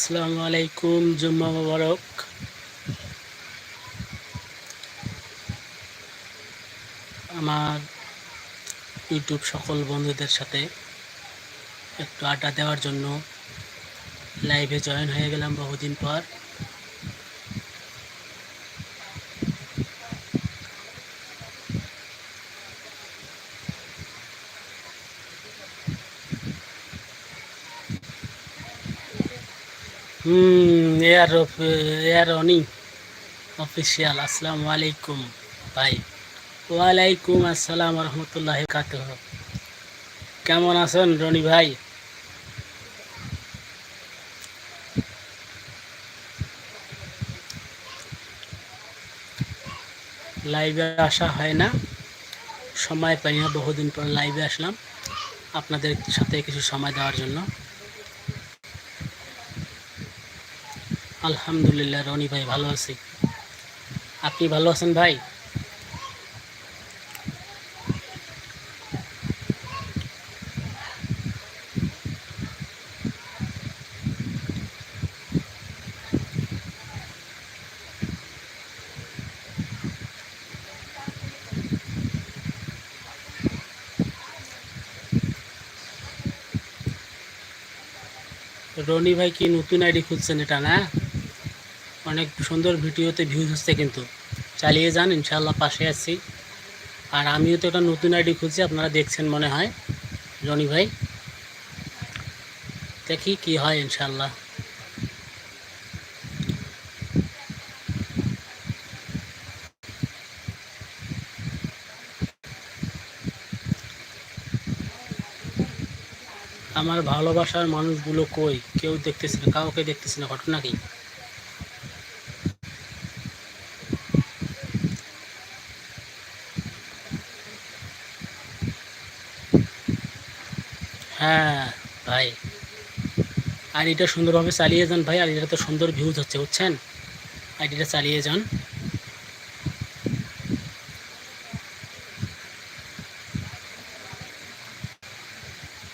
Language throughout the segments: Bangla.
আসসালামু আলাইকুম, জুম্মা মোবারক। আমার ইউটিউব সকল বন্ধুদের সাথে একটু আড্ডা দেওয়ার জন্য লাইভে জয়েন হয়ে গেলাম বহুদিন পর। এয়ার এয়ার অনি। অফিসিয়াল আসসালামু আলাইকুম। ভাই, ওয়ালাইকুম আসসালাম রহমতুল্লাহ কাত কেমন আছেন রনি ভাই? লাইভে আসা হয় না। সময় পাই না, বহুদিন পর লাইভে আসলাম। আপনাদের সাথে কিছু সময় দেওয়ার জন্য। আলহামদুলিল্লাহ, রনি ভাই ভালো আছি। আপনি ভালো আছেন ভাই? রনি ভাই কি নতুন আইডি খুঁজছেন এটা, না? অনেক সুন্দর ভিডিওতে ভিউজ হচ্ছে কিন্তু। চালিয়ে যান ইনশাল্লাহ পাশে আছি। আর আমিও তো একটা নতুন আইডি খুঁজছি আপনারা দেখছেন মনে হয়। রনি ভাই, দেখি কি হয় ইনশাল্লাহ আমার ভালোবাসার মানুষগুলো কই? কেউ দেখতেছে না, কাউকে দেখতেছে না, ঘটনা কি? হ্যাঁ ভাই। আর এটা সুন্দরভাবে চালিয়ে যান ভাই, আর এটা তো সুন্দর ভিউজ হচ্ছে, বুঝছেন? আইডিটা চালিয়ে যান।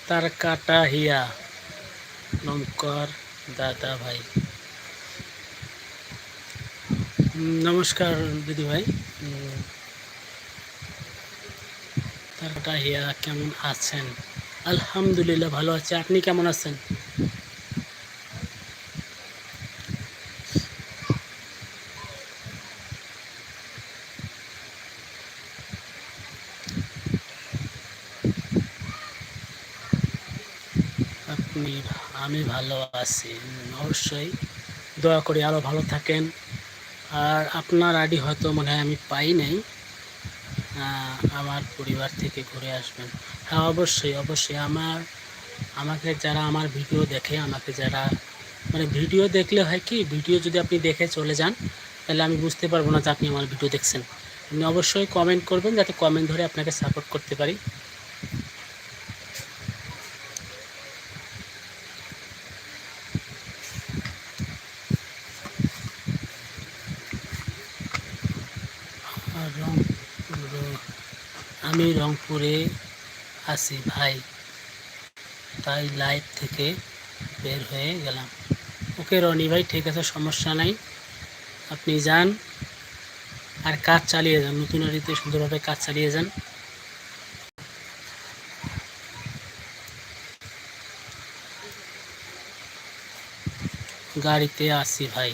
তার কাটা হিয়া, নমস্কার দাদা ভাই। নমস্কার দিদি ভাই। তার কাটা হিয়া কেমন আছেন? আলহামদুলিল্লাহ, ভালো আছে। আপনি কেমন আছেন? আপনি আমি ভালো আছি। অবশ্যই দয়া করে আরও ভালো থাকেন। আর আপনার আইডি হয়তো মনে হয় আমি পাই নাই। আমার পরিবার থেকে ঘুরে আসবেন। হ্যাঁ অবশ্যই অবশ্যই। আমার, আমাকে যারা আমার ভিডিও দেখে, আমাকে যারা মানে ভিডিও দেখলে হয় কি, ভিডিও যদি আপনি দেখে চলে যান, তাহলে আমি বুঝতে পারব না যে আপনি আমার ভিডিও দেখছেন। আপনি অবশ্যই কমেন্ট করবেন, যাতে কমেন্ট ধরে আপনাকে সাপোর্ট করতে পারি। আমি রংপুরে আছি ভাই। তাই লাইভ থেকে বের হয়ে গেলাম। ওকে রনি ভাই, ঠিক আছে, সমস্যা নাই। আপনি যান আর কাজ চালিয়ে যান। নতুন আড়িতে সুন্দরভাবে কাজ চালিয়ে যান। গাড়িতে আসি ভাই।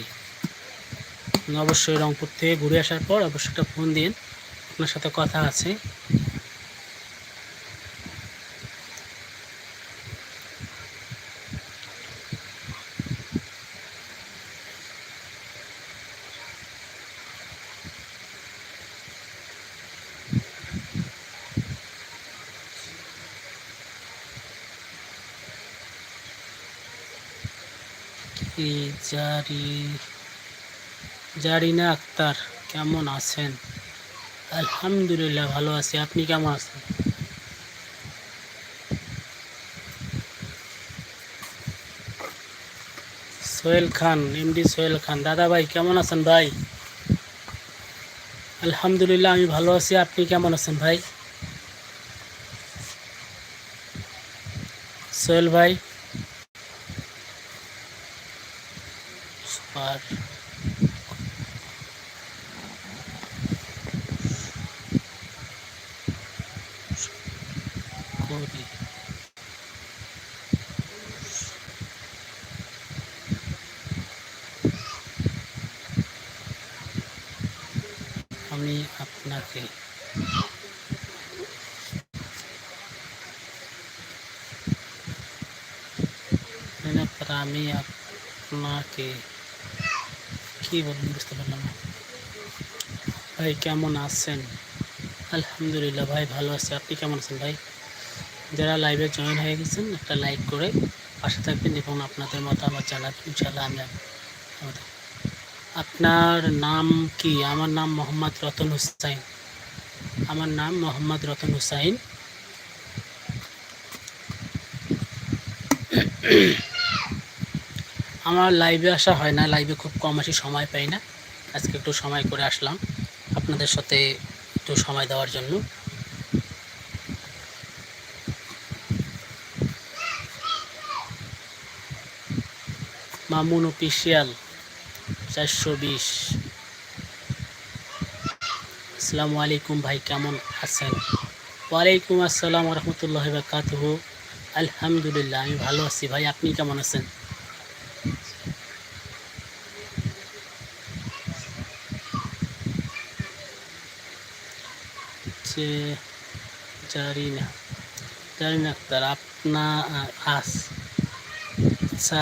অবশ্যই রংপুর থেকে ঘুরে আসার পর অবশ্যই একটা ফোন দিন। আপনার সাথে কথা আছে। কি জারি, জারিনা আক্তার, কেমন আছেন? আলহামদুলিল্লাহ ভালো আছি, আপনি কেমন আছেন? সোহেল খান, এমডি সোহেল খান। দাদা ভাই, কেমন আছেন ভাই? আলহামদুলিল্লাহ, আমি ভালো আছি, আপনি কেমন আছেন ভাই? সোহেল ভাই আর করি আমি আপনাকে তারপর আমি আপনাকে কি বলুন বুঝতে পারলাম না ভাই কেমন আছেন আলহামদুলিল্লাহ ভাই ভালো আছি আপনি কেমন আছেন ভাই যারা লাইভে জয়েন হয়ে গেছেন, একটা লাইক করে পাশে থাকবেন এবং আপনাদের মতো মতামত জানাবেন ইনশাল্লাহ আমি আপনার নাম কি? আমার নাম মোহাম্মদ রতন হুসাইন। আমার নাম মোহাম্মদ রতন হুসাইন। আমার লাইভে আসা হয় না লাইভে খুব কম আসি, সময় পাই না। আজকে একটু সময় করে আসলাম আপনাদের সাথে একটু সময় দেওয়ার জন্য। মামুন অফিসিয়াল, চারশো বিশ। আসসালামু আলাইকুম ভাই, কেমন আছেন? ওয়ালাইকুম আসসালাম রহমতুল্লাহ বাকাতহ আলহামদুলিল্লাহ, আমি ভালো আছি ভাই, আপনি কেমন আছেন? যে জারি না জারি না আক্তার আপনা আস। আচ্ছা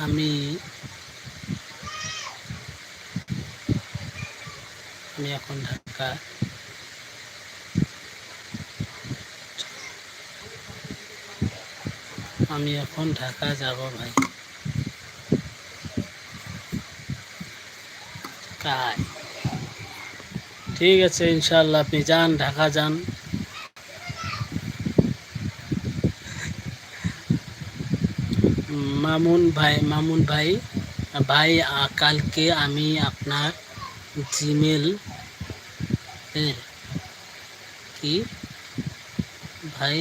আমি আমি এখন ঢাকা। আমি এখন ঢাকা যাব ভাই। ঠিক আছে ইনশাল্লাহ আপনি যান, ঢাকা যান। মামুন ভাই মামুন ভাই ভাই কালকে আমি আপনার জিমেল কি? ভাই,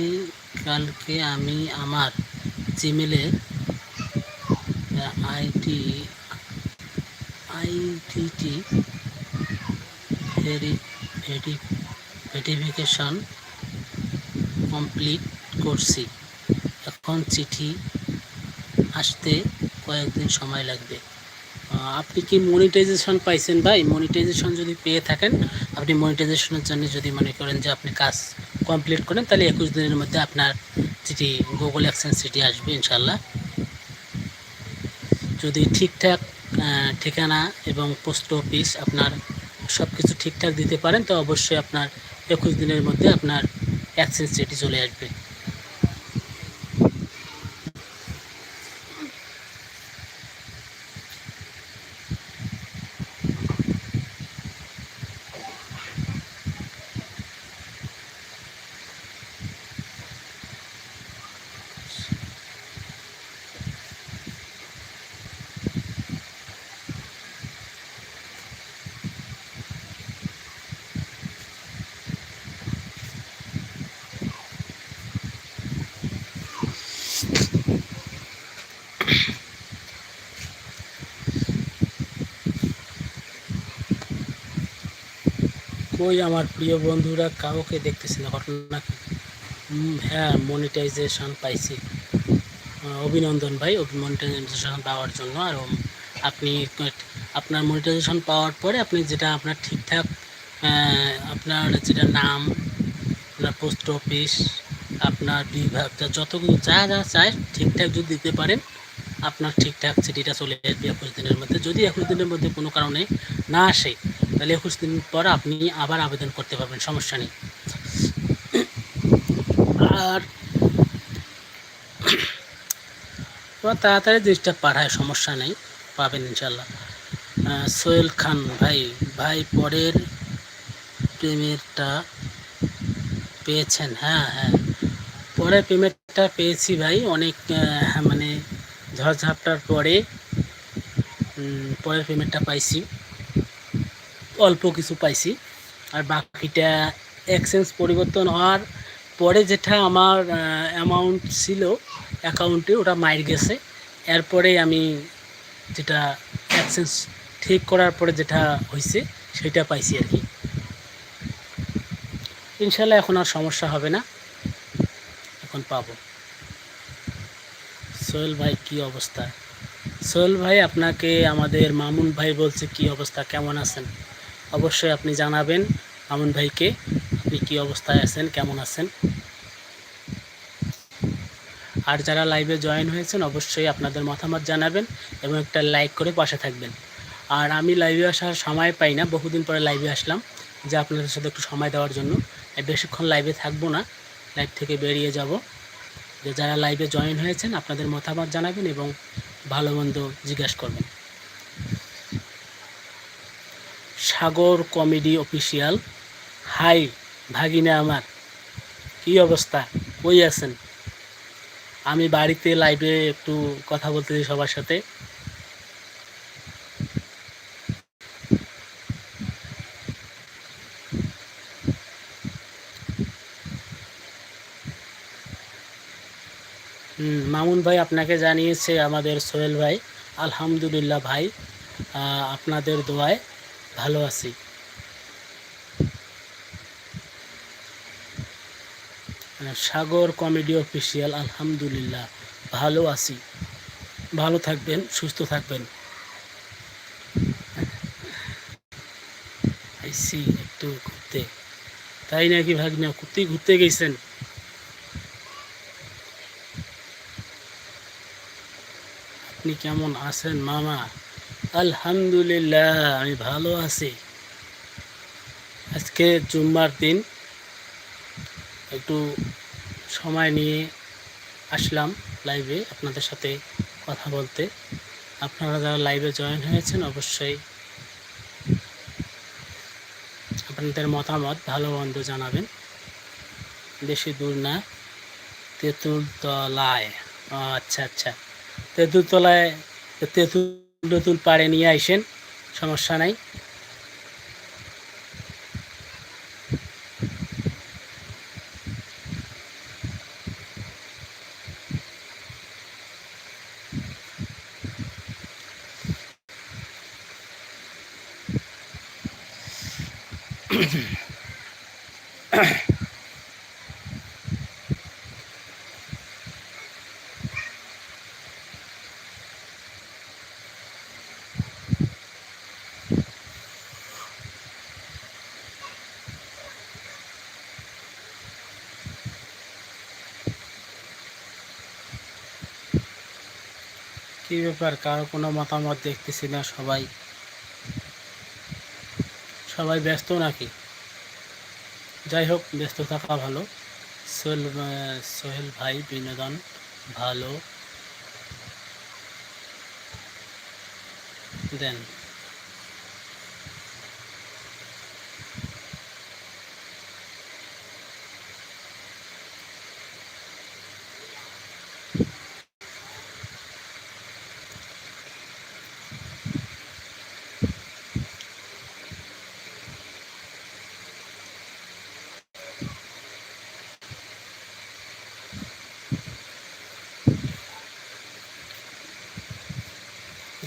কালকে আমি আমার জিমেলের আইডি আইডিটি ভেরি ভেরি ভেরিফিকেশন কমপ্লিট করছি। এখন চিঠি আসতে কয়েকদিন সময় লাগবে। আপনি কি মনিটাইজেশন পাইছেন ভাই? মনিটাইজেশন যদি পেয়ে থাকেন, আপনি মনিটাইজেশনের জন্য যদি মনে করেন যে আপনি কাজ কমপ্লিট করেন, তাহলে একুশ দিনের মধ্যে আপনার চিঠি গুগল অ্যাকসেন্স চিঠি আসবে ইনশাল্লাহ যদি ঠিকঠাক ঠিকানা এবং পোস্ট অফিস আপনার সব কিছু ঠিকঠাক দিতে পারেন, তো অবশ্যই আপনার একুশ দিনের মধ্যে আপনার অ্যাকসেন্স চিঠি চলে আসবে। কই আমার প্রিয় বন্ধুরা, কাউকে দেখতেছি না ঘটনা হ্যাঁ মনিটাইজেশন পাইছি। অভিনন্দন ভাই মনিটাইজেশন পাওয়ার জন্য। আর আপনি আপনার মনিটাইজেশন পাওয়ার পরে আপনি যেটা আপনার ঠিকঠাক আপনার যেটা নাম, আপনার পোস্ট অফিস আপনার বিভাগ যতগুলো যা যা চায় ঠিকঠাক যদি দিতে পারেন, আপনার ঠিকঠাক চিঠিটা চলে আসবে একুশ দিনের মধ্যে। যদি একুশ দিনের মধ্যে কোনো কারণে না আসে তাহলে একুশ দিন পর আপনি আবার আবেদন করতে পারবেন সমস্যা নেই। আর তাড়াতাড়ি জিনিসটা পাঠায় সমস্যা নেই পাবেন ইনশাল্লাহ সোহেল খান ভাই ভাই পরের পেমেন্টটা পেয়েছেন হ্যাঁ হ্যাঁ। পরের পেমেন্টটা পেয়েছি ভাই অনেক আহ, মানে ঝড়ঝাপটার পরে পরের পেমেন্টটা পাইছি। অল্প কিছু পাইছি। আর বাকিটা এক্সচেঞ্জ পরিবর্তন হওয়ার পরে যেটা আমার অ্যামাউন্ট ছিল অ্যাকাউন্টে ওটা মাইর গেছে। এরপরে আমি যেটা অ্যাক্সেন্স ঠিক করার পরে যেটা হয়েছে সেটা পাইছি আর কি। ইনশাল্লাহ এখন আর সমস্যা হবে না। এখন পাবো। সোহেল ভাই, কি অবস্থা? সোহেল ভাই, আপনাকে আমাদের মামুন ভাই বলছে, কি অবস্থা? কেমন আছেন? অবশ্যই আপনি জানাবেন মামুন ভাইকে, আপনি কি অবস্থায় আছেন, কেমন আছেন? আর যারা লাইভে জয়েন হয়েছেন, অবশ্যই আপনাদের মতামত জানাবেন এবং একটা লাইক করে পাশে থাকবেন। আর আমি লাইভে আসার সময় পাই না, বহুদিন পরে লাইভে আসলাম যে আপনাদের সাথে একটু সময় দেওয়ার জন্য। বেশিক্ষণ লাইভে থাকব না লাইভ থেকে বেরিয়ে যাব। যে যারা লাইভে জয়েন হয়েছেন, আপনাদের মতামত জানাবেন এবং ভালো মন্দ জিজ্ঞাসা করবেন। সাগর কমেডি অফিসিয়াল। হাই, ভাগিনা আমার। কি অবস্থা? কই আছেন? আমি বাড়িতে লাইভে একটু কথা বলতে বলতেছি সবার সাথে। মামুন ভাই আপনাকে জানিয়েছে আমাদের সোহেল ভাই। আলহামদুলিল্লাহ ভাই। আপনাদের দোয়ায়। ভালো আছি। সাগর কমেডি অফিসিয়াল, আলহামদুলিল্লাহ, ভালো আছি। ভালো থাকবেন, সুস্থ থাকবেন। আইসি একটু ঘুরতে। তাই নাকি ভাগনা ঘুরতে ঘুরতে গেছেন? আপনি কেমন আছেন, মামা? আলহামদুলিল্লাহ, আমি ভালো আছি। আজকে জুম্মার দিন। একটু সময় নিয়ে আসলাম লাইভে আপনাদের সাথে কথা বলতে। আপনারা যারা লাইভে জয়েন হয়েছেন, অবশ্যই আপনাদের মতামত ভালো মন্দ জানাবেন। বেশি দূর না, তেঁতুলতলায়। আচ্ছা আচ্ছা। তেঁতুলতলায়, তেঁতুল তেঁতুল পাড়ে নিয়ে আইসেন সমস্যা নাই। কি ব্যাপার, কারও কোনো মতামত দেখতেছি না সবাই। সবাই ব্যস্ত নাকি? যাই হোক, ব্যস্ত থাকা ভালো। সোহেল সোহেল ভাই, বিনোদন ভালো। দেন।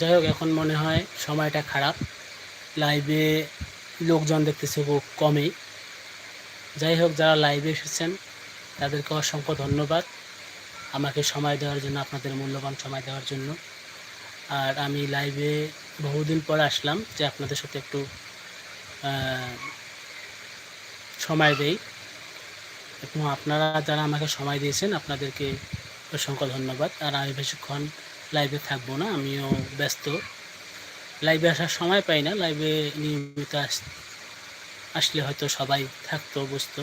যাই হোক, এখন মনে হয় সময়টা খারাপ। লাইভে লোকজন দেখতেছে খুব কমই। যাই হোক, যারা লাইভে এসেছেন, তাদেরকে অসংখ্য ধন্যবাদ। আমাকে সময় দেওয়ার জন্য, আপনাদের মূল্যবান সময় দেওয়ার জন্য। আর আমি লাইভে বহুদিন পর আসলাম যে আপনাদের সাথে একটু সময় দেই। এবং আপনারা যারা আমাকে সময় দিয়েছেন, আপনাদেরকে অসংখ্য ধন্যবাদ। আর আমি বেশিক্ষণ লাইভে থাকব না, আমিও ব্যস্ত। লাইভে আসার সময় পাই না লাইভে নিয়মিত আস- আসলে হয়তো সবাই থাকতো বুঝতো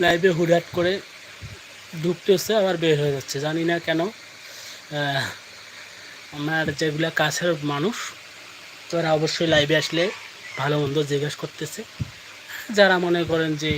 লাইভে হুটহাট করে ঢুকতেছে আবার বের হয়ে যাচ্ছে। জানি না কেন আমার যেগুলো কাছের মানুষ, তারা অবশ্যই লাইভে আসলে ভালো মন্দ জিজ্ঞেস করতেছে। যারা মনে করেন যে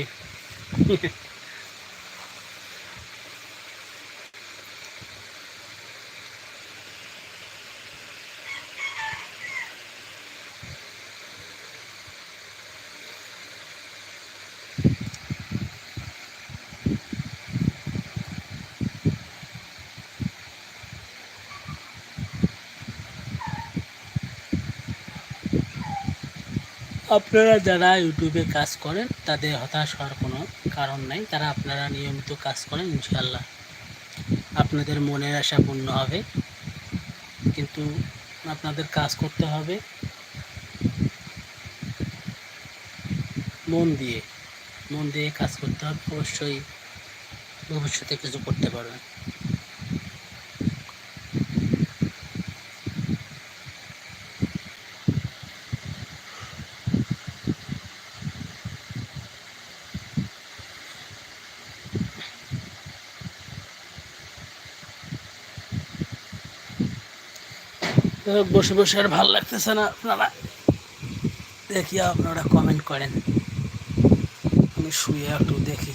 আপনারা যারা ইউটিউবে কাজ করেন, তাদের হতাশ হওয়ার কোনো কারণ নাই। তারা আপনারা নিয়মিত কাজ করেন ইনশাল্লাহ আপনাদের মনের আশা পূর্ণ হবে। কিন্তু আপনাদের কাজ করতে হবে মন দিয়ে। মন দিয়ে কাজ করতে হবে। অবশ্যই ভবিষ্যতে কিছু করতে পারবেন। বসে বসে আর ভালো লাগতেছে না আপনারা। দেখি আপনারা কমেন্ট করেন। আমি শুয়ে একটু দেখি।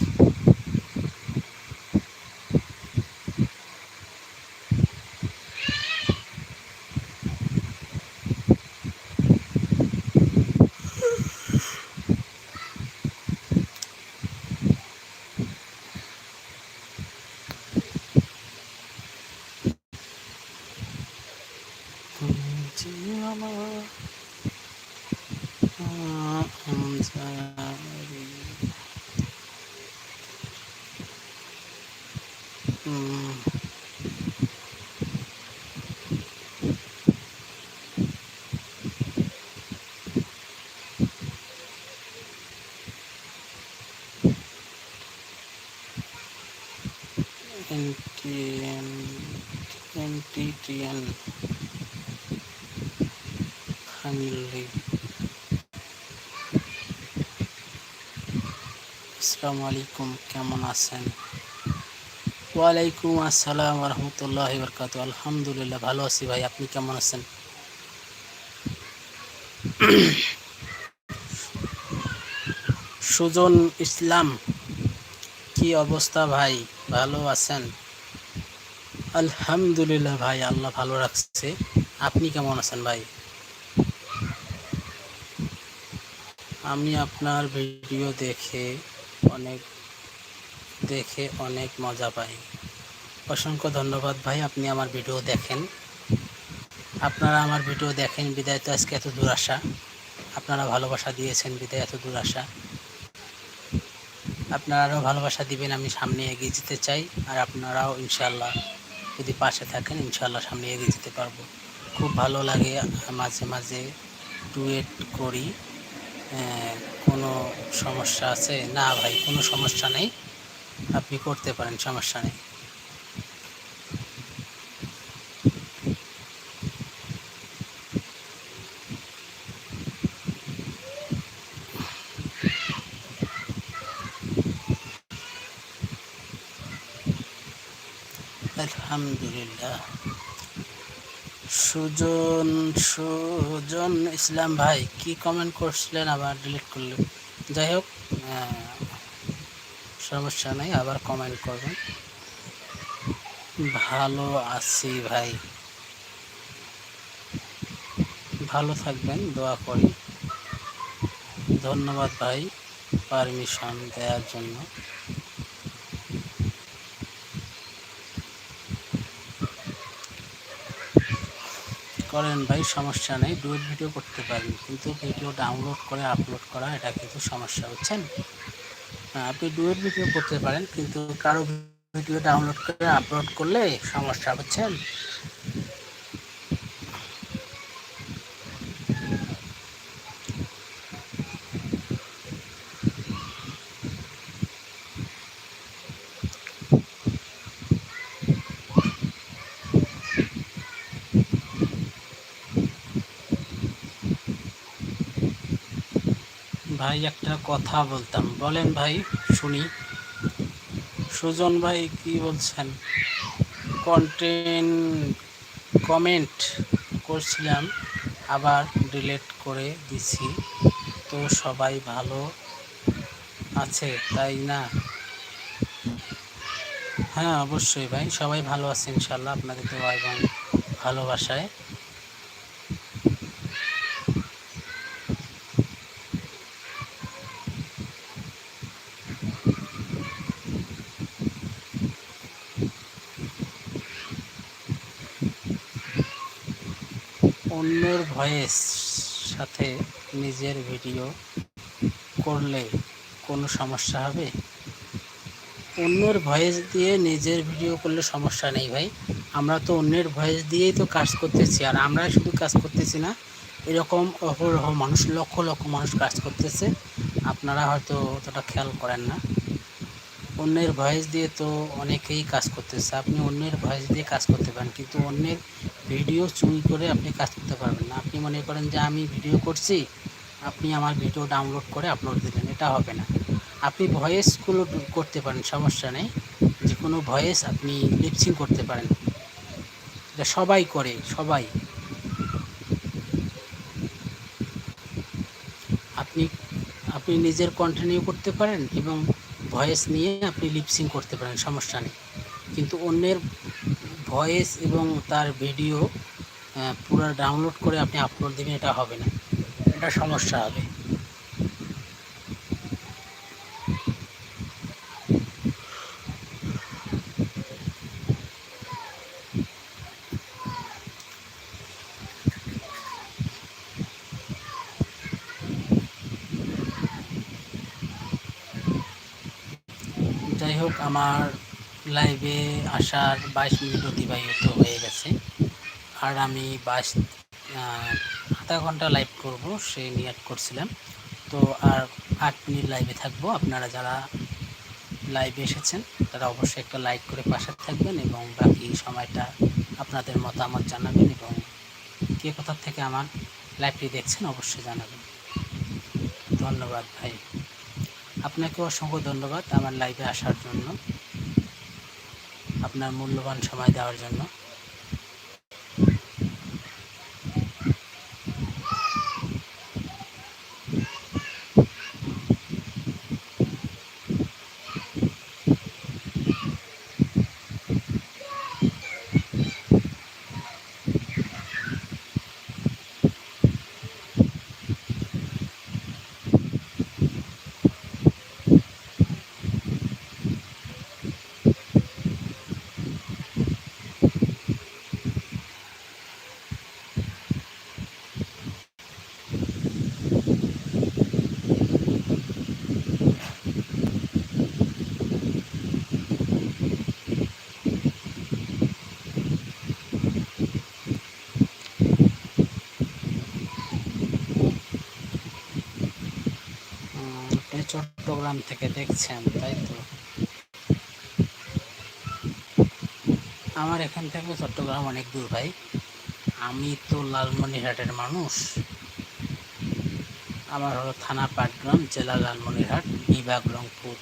আসসালামু আলাইকুম, কেমন আছেন? ওয়ালাইকুম আসসালাম রহমতুল্লাহ বরকাত আলহামদুলিল্লাহ, ভালো আছি ভাই, আপনি কেমন আছেন? সুজন ইসলাম, কি অবস্থা ভাই? ভালো আছেন? আলহামদুলিল্লাহ ভাই, আল্লাহ ভালো রাখছে। আপনি কেমন আছেন ভাই? আমি আপনার ভিডিও দেখে অনেক দেখে অনেক মজা পাই। অসংখ্য ধন্যবাদ ভাই, আপনি আমার ভিডিও দেখেন। আপনারা আমার ভিডিও দেখেন, বিদায় তো আজকে এত দূর আসা আপনারা ভালোবাসা দিয়েছেন, বিদায় এত দূর আসা আপনারা আরও ভালোবাসা দিবেন, আমি সামনে এগিয়ে যেতে চাই। আর আপনারাও ইনশাল্লাহ যদি পাশে থাকেন ইনশাল্লাহ সামনে এগিয়ে যেতে পারব। খুব ভালো লাগে মাঝে মাঝে টুয়েট করি। কোনো সমস্যা আছে? না ভাই কোনো সমস্যা নেই। আপনি করতে পারেন সমস্যা নেই। আলহামদুলিল্লাহ। সুজন সুজন ইসলাম ভাই, কি কমেন্ট করছিলেন? আবার ডিলিট করলেন যাই হোক সমস্যা নেই, আবার কমেন্ট করবেন। ভালো আছি ভাই। ভালো থাকবেন, দোয়া করি। ধন্যবাদ ভাই পারমিশন দেওয়ার জন্য। করেন ভাই সমস্যা নেই। ডুয়েট ভিডিও করতে পারেন কিন্তু ভিডিও ডাউনলোড করে আপলোড করা এটা কিন্তু সমস্যা হ্যাঁ, আপনি ডুয়েট ভিডিও করতে পারেন কিন্তু কারও ভিডিও ডাউনলোড করে আপলোড করলে সমস্যা বুঝছেন? ভাই একটা কথা বলতাম। বলেন ভাই, শুনি। সুজন ভাই কি বলছেন? কন্টেন্ট কমেন্ট করছিলাম, আবার ডিলিট করে দিছি। তো সবাই ভালো আছে, তাই না? হ্যাঁ অবশ্যই ভাই, সবাই ভালো আছে ইনশাল্লাহ আপনাদের দোয়া এবং ভালোবাসায়। অন্যর ভয়েস সাথে নিজের ভিডিও করলে কোনো সমস্যা হবে? অন্যের ভয়েস দিয়ে নিজের ভিডিও করলে সমস্যা নেই ভাই। আমরা তো অন্যের ভয়েস দিয়েই তো কাজ করতেছি, আর আমরা শুধু কাজ করতেছি না, এরকম অহরহ মানুষ, লক্ষ লক্ষ মানুষ কাজ করতেছে। আপনারা হয়তো অতটা খেয়াল করেন না। অন্যের ভয়েস দিয়ে তো অনেকেই কাজ করতেছে। আপনি অন্যের ভয়েস দিয়ে কাজ করতে পারেন, কিন্তু অন্যের ভিডিও চুরি করে আপনি কাজ করতে পারবেন না। আপনি মনে করেন যে আমি ভিডিও করছি, আপনি আমার ভিডিও ডাউনলোড করে আপলোড দিলেন, এটা হবে না। আপনি ভয়েসগুলো করতে পারেন, সমস্যা নেই। যে কোনো ভয়েস আপনি লিপসিং করতে পারেন। এটা সবাই করে, সবাই। আপনি আপনি নিজের কন্টিনিউ করতে পারেন এবং ভয়েস নিয়ে আপনি লিপসিং করতে পারেন, সমস্যা নেই। কিন্তু অন্যের ভয়েস এবং তার ভিডিও পুরো ডাউনলোড করে আপনি আপলোড দেবেন, এটা হবে না। এটা সমস্যা হবে। হোক, আমার লাইভে আসার বাইশ মিনিট অতিবাহিত হয়ে গেছে। আর আমি বাইশ আধা ঘণ্টা লাইভ করব, সেই নিয়াত করছিলাম। তো আর আট মিনিট লাইভে থাকব। আপনারা যারা লাইভে এসেছেন, তারা অবশ্যই একটা লাইক করে পাশে থাকবেন এবং বাকি সময়টা আপনাদের মতামত জানাবেন এবং কে কোথা থেকে আমার লাইভটি দেখছেন, অবশ্যই জানাবেন। ধন্যবাদ ভাই। আপনাকে অসংখ্য ধন্যবাদ আমার লাইভে আসার জন্য আপনার মূল্যবান সময় দেওয়ার জন্য আপনি চট্টগ্রাম থেকে দেখছেন, তাই তো? আমার এখান থেকে চট্টগ্রাম অনেক দূর ভাই। আমি তো লালমনিরহাটের মানুষ। আমার হলো থানা পাটগ্রাম, জেলা লালমনিরহাট, বিভাগ রংপুর।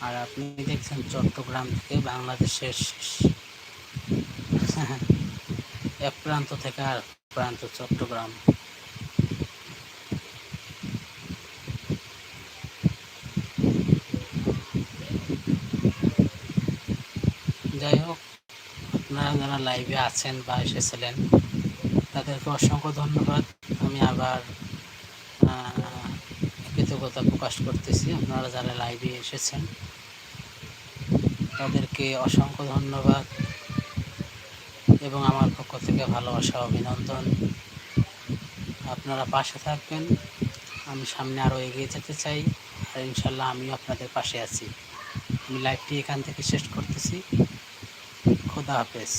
আর আপনি দেখছেন চট্টগ্রাম থেকে বাংলাদেশের শেষ। এক প্রান্ত থেকে আর প্রান্ত চট্টগ্রাম যাই হোক আপনারা যারা লাইভে আছেন বা এসেছিলেন, তাদেরকে অসংখ্য ধন্যবাদ। আমি আবার কৃতজ্ঞতা প্রকাশ করতেছি। আপনারা যারা লাইভে এসেছেন, তাদেরকে অসংখ্য ধন্যবাদ এবং আমার পক্ষ থেকে ভালোবাসা, অভিনন্দন। আপনারা পাশে থাকবেন। আমি সামনে আরও এগিয়ে যেতে চাই। আর ইনশাল্লাহ আমিও আপনাদের পাশে আছি। আমি লাইভটি এখান থেকে শেষ করতেছি। খুদা হাফেজ